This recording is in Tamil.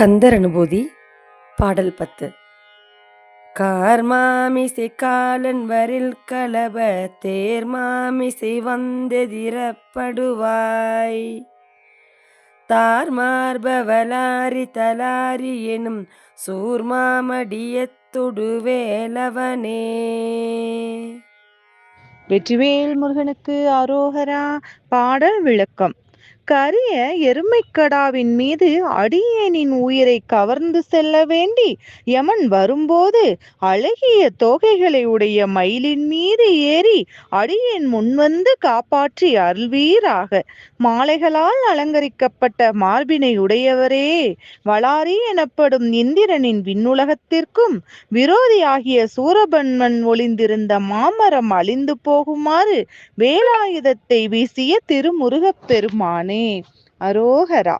கந்தர் அனுபூதி பாடல் பத்து. கார்மாமிசை காலன் வரில் கலப தேர்மாமிசை வந்தெதிரப்படுவாய். தார்மார்பவலாரி தலாரி எனும் சூர்மாமடியத்துடுவேலவனே வெற்றிவேல் முருகனுக்கு ஆரோகரா பாடல் விளக்கம். கரிய எருமைக்கடாவின் மீது அடியேனின் உயிரை கவர்ந்து செல்ல வேண்டி யமன் வரும்போது அழகிய தோகைகளை உடைய மயிலின் மீது ஏறி அடியேன் முன்வந்து காப்பாற்றி அருள்வீராக. மாலைகளால் அலங்கரிக்கப்பட்ட மார்பினை உடையவரே வளாரி எனப்படும் இந்திரனின் விண்ணுலகத்திற்கும் விரோதியாகிய சூரபன்மன் ஒளிந்திருந்த மாமரம் அழிந்து போகுமாறு வேலாயுதத்தை வீசிய திருமுருகப் பெருமானே. அரோகரா